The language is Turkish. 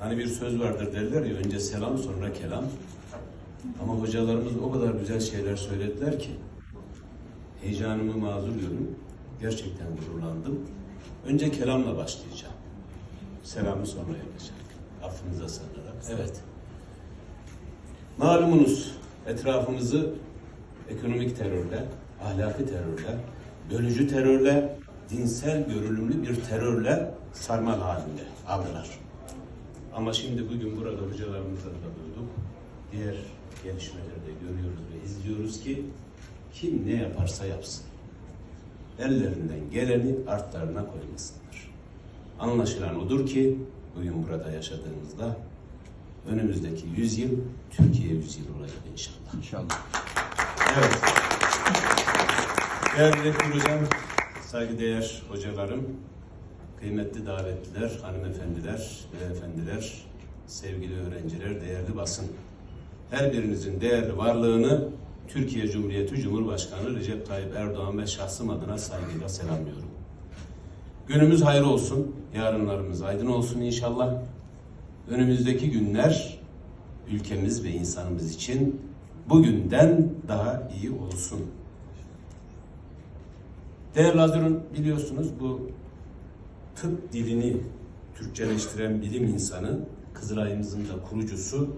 Hani bir söz vardır derler ya önce selam sonra kelam. Ama hocalarımız o kadar güzel şeyler söylediler ki heyecanımı mazur görün. Gerçekten gururlandım. Önce kelamla başlayacağım. Selamı sonra yapacak. Affınıza sığınarak. Evet. Malumunuz etrafımızı ekonomik terörle, ahlaki terörle, bölücü terörle, dinsel görünümlü bir terörle sarmal halinde aldılar. Ama şimdi bugün burada hocalarımızdan da duyduk. Diğer gelişmeleri de görüyoruz ve izliyoruz ki kim ne yaparsa yapsın. Ellerinden geleni artlarına koymasınlar. Anlaşılan odur ki bugün burada yaşadığımızda önümüzdeki yüzyıl Türkiye yüzyılı olacak inşallah. İnşallah. Evet. Değerli hocam, saygıdeğer hocalarım, kıymetli davetliler, hanımefendiler, beyefendiler, sevgili öğrenciler, değerli basın. Her birinizin değerli varlığını Türkiye Cumhuriyeti Cumhurbaşkanı Recep Tayyip Erdoğan ve şahsım adına saygıyla selamlıyorum. Günümüz hayır olsun, yarınlarımız aydın olsun inşallah. Önümüzdeki günler ülkemiz ve insanımız için bugünden daha iyi olsun. Değerli Hazırın biliyorsunuz bu tıp dilini Türkçeleştiren bilim insanı, Kızılay'ımızın da kurucusu